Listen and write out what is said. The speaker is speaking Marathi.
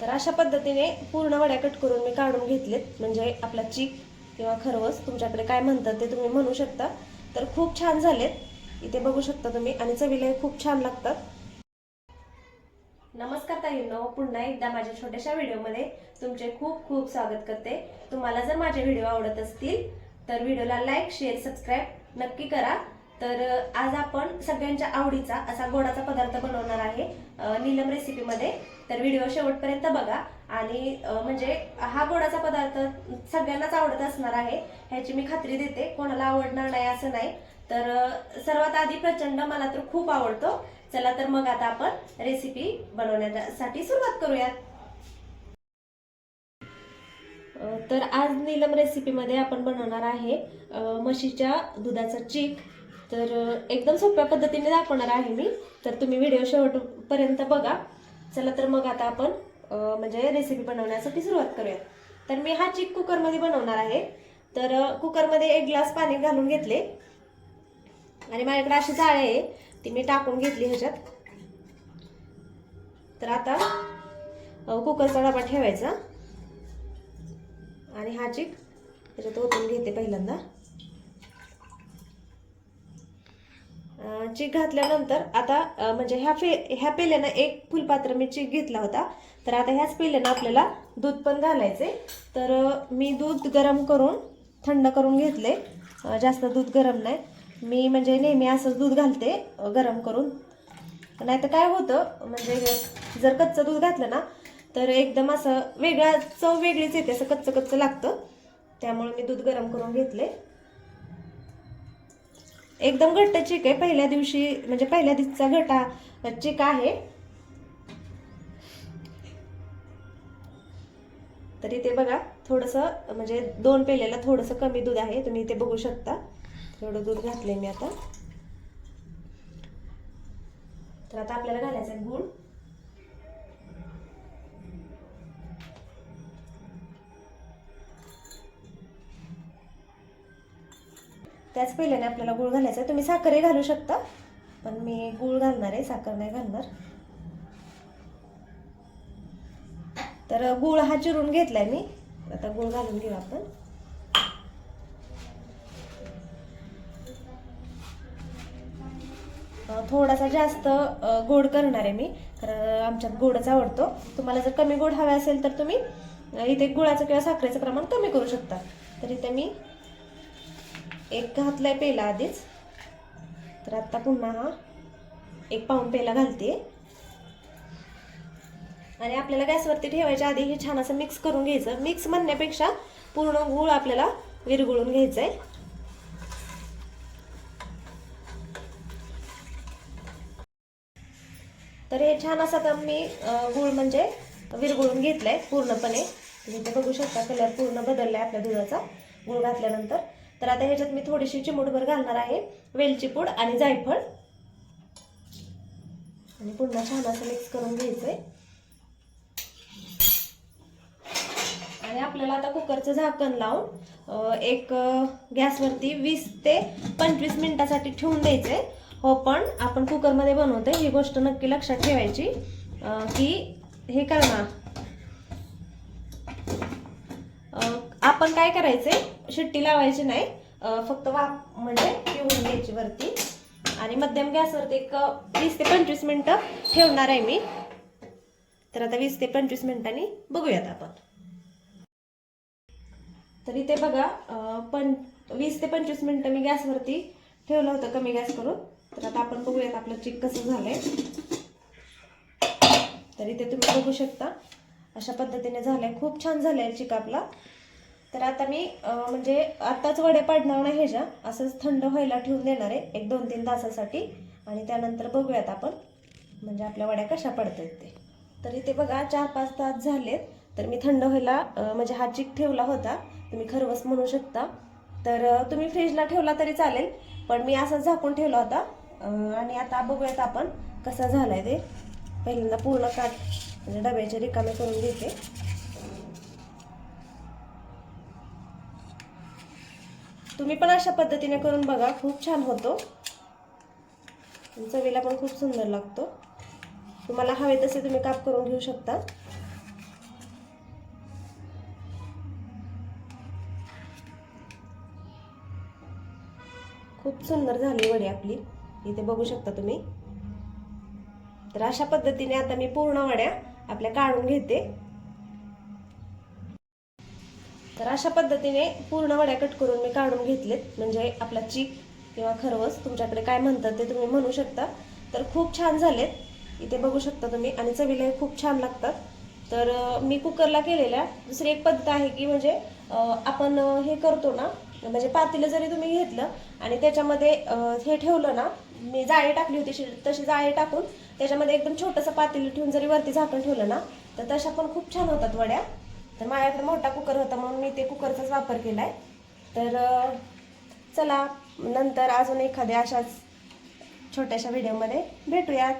तर अशा पद्धतीने पूर्ण वड्या कट करून मी काढून घेतलेत. म्हणजे आपला चीक किंवा खरवस तुमच्याकडे काय म्हणतात ते तुम्ही म्हणू शकता. तर खूप छान झालेत. इथे बघू शकता तुम्ही. आणि चवीलाही खूप छान लागतात. नमस्कार ताईंनो. पुन्हा एकदा माझ्या छोट्याशा व्हिडिओमध्ये तुमचे खूप खूप स्वागत करते. तुम्हाला जर माझे व्हिडिओ आवडत असतील तर व्हिडिओला लाईक शेअर सबस्क्राईब नक्की करा. तर आज आपण सगळ्यांच्या आवडीचा असा गोडाचा पदार्थ बनवणार आहे नीलम रेसिपीमध्ये. तर व्हिडिओ शेवटपर्यंत बघा आणि म्हणजे हा गोडाचा पदार्थ सगळ्यांनाच आवडत असणार आहे ह्याची मी खात्री देते. कोणाला आवडणार नाही असं नाही. तर सर्वात आधी प्रचंड मला तर खूप आवडतो. चला तर मग आता आपण रेसिपी बनवण्यासाठी सुरुवात करूयात. तर आज नीलम रेसिपीमध्ये आपण बनवणार आहे म्हशीच्या दुधाचा चीक. तर एकदम सोप्या पद्धतीने दाखवणार आहे मी. तर तुम्ही व्हिडिओ शेवटपर्यंत बघा. चला तर मग आता आपण म्हणजे रेसिपी बनवण्यासाठी सुरुवात करूया. तर मी हा चीक कुकरमध्ये बनवणार आहे. तर कुकरमध्ये एक ग्लास पाणी घालून घेतले. आणि माझ्याकडे अशी जाळे आहे. ती मी टाकून घेतली ह्याच्यात. तर आता कुकरचा डबा ठेवायचा. आणि हा चिक त्याच्यात ओतून घेते पहिल्यांदा. चीक घातल्यानंतर आता म्हणजे ह्या फे ह्या पेल्यानं एक फुलपात्र मी चीक घेतला होता. तर आता ह्याच पेल्यानं आपल्याला दूध पण घालायचे तर मी दूध गरम करून थंड करून घेतले जास्त दूध गरम नाही. मी म्हणजे नेहमी असंच दूध घालते गरम करून. नाही तर काय होतं म्हणजे जर कच्चं दूध घातलं ना तर एकदम असं वेगळा चव वेगळीच येते असं कच्चं कच्चं लागतं. त्यामुळे मी दूध गरम करून घेतले एकदम घट्ट चिक आहे. पहिल्या दिवशी म्हणजे पहिल्या दिवशीचा घटा चिक आहे. तर इथे बघा थोडंसं म्हणजे दोन पेलेला थोडंसं कमी दूध आहे. तुम्ही इथे बघू शकता. थोडं दूध घातलंय मी आता. तर आता आपल्याला घालायचं आहे गुळ. त्याच पहिल्याने आपल्याला गूळ घालायचा आहे. तुम्ही साखरही घालू शकता पण मी गूळ घालणार आहे साखर नाही घालणार. तर गूळ हा चिरून घेतलाय मी. आता गूळ घालून घेऊ आपण. थोडासा जास्त गोड करणार आहे मी कारण आमच्यात गोडच आवडतो. तुम्हाला जर कमी गोड हवे असेल तर तुम्ही इथे गुळाचं किंवा साखरेचं प्रमाण कमी करू शकता. तर इथे मी एक घातलाय पेला आधीच. तर आता पुन्हा हा एक पाऊण पेला घालते. आणि आपल्याला गॅसवरती ठेवायच्या आधी हे छान असं मिक्स करून घ्यायचं. मिक्स म्हणण्यापेक्षा पूर्ण गूळ आपल्याला विरगळून घ्यायचं आहे तर हे छान असं आता मी गूळ म्हणजे विरघळून घेतलंय पूर्णपणे. तुम्ही ते बघू शकता कलर पूर्ण बदललाय आपल्या दुधाचा. गूळ घातल्यानंतर तर आता ह्याच्यात मी थोडीशी चिमूटभर घालणार आहे. वेलची पूड आणि जायफळ. आणि पुन्हा छान असं मिक्स करून घ्यायचंय. आणि आपल्याला आता कुकरचं झाकण लावून एक गॅसवरती वीस ते पंचवीस मिनिटासाठी ठेवून द्यायचंय. हो पण आपण कुकरमध्ये बनवतोय ही गोष्ट नक्की लक्षात ठेवायची की हे कर ना अं, आपण काय करायचंय? शिट्टी लावायची नाही. फक्त वाफ म्हणजे पिऊन घ्यायची वरती. आणि मध्यम गॅसवरती एक वीस ते पंचवीस मिनिटं ठेवणार आहे मी. तर आता वीस ते पंचवीस मिनिटांनी बघूयात आपण. तर इथे बघा पण वीस ते पंचवीस मिनिटं मी गॅसवरती ठेवलं होतं कमी गॅस करून. तर आता आपण बघूयात आपलं चिक कसं झालंय. तर इथे तुम्ही बघू शकता अशा पद्धतीने झालंय. खूप छान झालंय चिक आपला. तर आता मी म्हणजे आत्ताच वडे पाडणार नाही ह्याच्या. असंच थंड व्हायला ठेवून देणार आहे. एक दोन तीन तासासाठी. आणि त्यानंतर बघूयात आपण म्हणजे आपल्या वड्या कशा पडत आहेत ते. तर इथे बघा चार पाच तास झालेत. तर मी थंड व्हायला म्हणजे हा चिक ठेवला होता. तुम्ही खरवस म्हणू शकता. तर तुम्ही फ्रीजला ठेवला तरी चालेल. पण मी असं झाकून ठेवला होता. आणि आता बघूयात आपण कसा झाला आहे ते. पहिल्यांदा पूर्ण काट म्हणजे डब्याचे रिकामे करून घेते. तुम्ही पण अशा पद्धतीने करून बघा. खूप छान होतो. चवीला पण खूप सुंदर लागतो. तुम्हाला हवे तसे तुम्ही काप करून घेऊ शकता. खूप सुंदर झाली वडी आपली. इथे बघू शकता तुम्ही. तर अशा पद्धतीने आता मी पूर्ण वड्या आपल्या काढून घेते. तर अशा पद्धतीने पूर्ण वड्या कट करून मी काढून घेतलेत. म्हणजे आपला चीक किंवा खरवस तुमच्याकडे काय म्हणतात ते तुम्ही म्हणू शकता. तर खूप छान झालेत. इथे बघू शकता तुम्ही. आणि चवीला हे खूप छान लागतात. तर मी कुकरला केलेल्या दुसरी एक पद्धत आहे की म्हणजे आपण हे करतो ना म्हणजे पातेलं जरी तुम्ही घेतलं आणि त्याच्यामध्ये हे ठेवलं ना मी जाळी टाकली होती शि- तशी जाळी टाकून त्याच्यामध्ये एकदम छोटंसं पातेलं ठेवून जरी वरती झाकण ठेवलं ना तर तशा पण खूप छान होतात वड्या. तर माझ्याकडे मोठा कुकर होता म्हणून मी ते कुकरचाच वापर केलाय. तर चला नंतर अजून एखाद्या अशाच छोट्याशा व्हिडिओमध्ये भेटूयात.